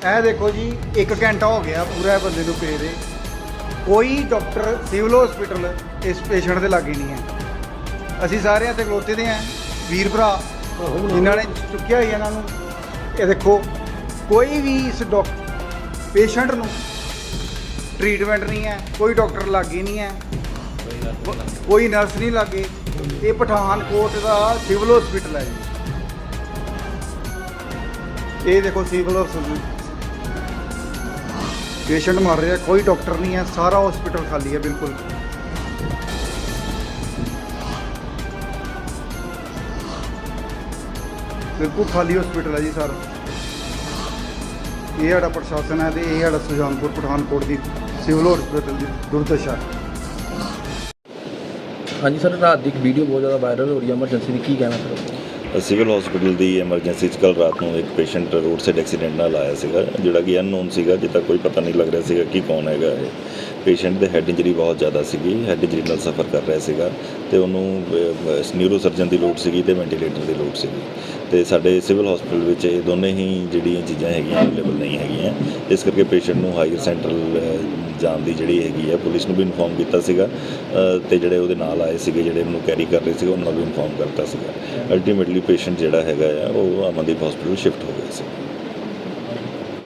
ਇਹ ਦੇਖੋ ਜੀ 1 ਘੰਟਾ ਹੋ ਗਿਆ ਪੂਰਾ ਇਹ ਬੰਦੇ ਨੂੰ ਪਏ ਦੇ। ਕੋਈ ਡਾਕਟਰ ਸਿਵਲ ਹਸਪੀਟਲ ਇਸ ਪੇਸ਼ੈਂਟ ਦੇ ਲਾਗੇ ਨਹੀਂ ਹੈ। ਅਸੀਂ ਸਾਰੇ ਇੱਥੇ ਖਲੋਤੇ ਦੇ ਆਂ ਵੀਰ ਭਰਾ, ਜਿਨ੍ਹਾਂ ਨੇ ਚੁੱਕਿਆ ਹੀ ਇਹਨਾਂ ਨੂੰ। ਇਹ ਦੇਖੋ, ਕੋਈ ਵੀ ਇਸ ਡਾਕਟਰ ਪੇਸ਼ੈਂਟ ਨੂੰ ਟ੍ਰੀਟਮੈਂਟ ਨਹੀਂ ਹੈ, ਕੋਈ ਡਾਕਟਰ ਲਾਗੇ ਨਹੀਂ ਹੈ। ਕੋਈ ਨਰਸ ਨਹੀਂ ਲਾਗੇ। ਇਹ ਪਠਾਨਕੋਟ ਦਾ ਸਿਵਲ ਹਸਪੀਟਲ ਹੈ ਜੀ। ਇਹ ਦੇਖੋ ਸਿਵਲ ਹਸਪੀਟਲ ਪੇਸ਼ੈਂਟ ਮਰ ਰਿਹਾ, ਕੋਈ ਡਾਕਟਰ ਨਹੀਂ ਹੈ, ਸਾਰਾ ਹਸਪੀਟਲ ਖਾਲੀ ਹੈ, ਬਿਲਕੁਲ। ਬਿਲਕੁਲ ਖਾਲੀ ਹਸਪੀਟਲ ਹੈ ਜੀ ਸਾਰਾ। ਇਹ ਸਾਡਾ ਪ੍ਰਸ਼ਾਸਨ ਹੈ ਤੇ ਇਹ ਸਾਡਾ ਸੁਜਾਨਪੁਰ, ਪਠਾਨਕੋਟ ਦੀ ਸਿਵਲ ਹਸਪੀਟਲ ਦੀ ਦੁਰਦਸ਼ਾ ਹਾਂਜੀ, ਸਰ, ਰਾਤ ਦੀ ਇੱਕ ਵੀਡੀਓ ਬਹੁਤ ਜ਼ਿਆਦਾ ਵਾਇਰਲ ਹੋ ਰਹੀ ਹੈ ਐਮਰਜੈਂਸੀ ਦੀ ਕੀ ਕਹਿਣਾ ਸਰ ਸਿਵਲ ਹਸਪੀਟਲ ਦੀ ਐਮਰਜੈਂਸੀ 'ਚ ਕੱਲ੍ਹ ਰਾਤ ਨੂੰ ਇੱਕ ਪੇਸ਼ੈਂਟ ਰੋਡ ਸਾਈਡ ਐਕਸੀਡੈਂਟ ਨਾਲ ਆਇਆ ਸੀਗਾ, ਜਿਹੜਾ ਕਿ ਅਨਨੋਨ ਸੀਗਾ, ਜਿੱਦਾਂ ਕੋਈ ਪਤਾ ਨਹੀਂ ਲੱਗ ਰਿਹਾ ਸੀਗਾ ਕਿ ਕੌਣ ਹੈਗਾ ਇਹ। ਪੇਸ਼ੈਂਟ ਦੇ ਹੈਡ ਇੰਜਰੀ ਬਹੁਤ ਜ਼ਿਆਦਾ ਸੀਗੀ ਹੈਡ ਇੰਜਰੀ ਨਾਲ ਸਫਰ ਕਰ ਰਿਹਾ ਸੀਗਾ ਤੇ ਉਹਨੂੰ ਨਿਊਰੋ ਸਰਜਨ ਦੀ ਲੋੜ ਸੀਗੀ ਤੇ ਵੈਂਟੀਲੇਟਰ ਦੀ ਲੋੜ ਸੀਗੀ। ਤੇ ਸਾਡੇ ਸਿਵਲ ਹਸਪੀਟਲ ਵਿੱਚ ਇਹ ਦੋਨੇ ਹੀ ਜਿਹੜੀਆਂ ਚੀਜ਼ਾਂ ਹੈਗੀਆਂ ਅਵੇਲੇਬਲ ਨਹੀਂ ਹੈਗੀਆਂ। ਇਸ ਕਰਕੇ ਪੇਸ਼ੈਂਟ ਨੂੰ ਹਾਇਰ ਸੈਂਟਰਲ ਜਾਣ ਦੀ ਜਿਹੜੀ ਹੈਗੀ ਹੈ ਪੁਲਿਸ ਨੂੰ ਵੀ ਇਨਫੋਰਮ ਕੀਤਾ ਸੀਗਾ ਤੇ ਜਿਹੜੇ ਉਹਦੇ ਨਾਲ ਆਏ ਸੀਗੇ ਜਿਹੜੇ ਉਹਨੂੰ ਕੈਰੀ ਕਰ ਰਹੇ ਸੀਗੇ ਉਹਨਾਂ ਨੂੰ ਵੀ ਇਨਫੋਰਮ ਕਰਤਾ ਸੀਗਾ। ਅਲਟੀਮੇਟਲੀ ਪੇਸ਼ੈਂਟ ਜਿਹੜਾ ਹੈਗਾ ਆ ਉਹ ਅਮਨਦੀਪ ਹਸਪੀਟਲ ਸ਼ਿਫਟ ਹੋ ਗਿਆ ਸੀ।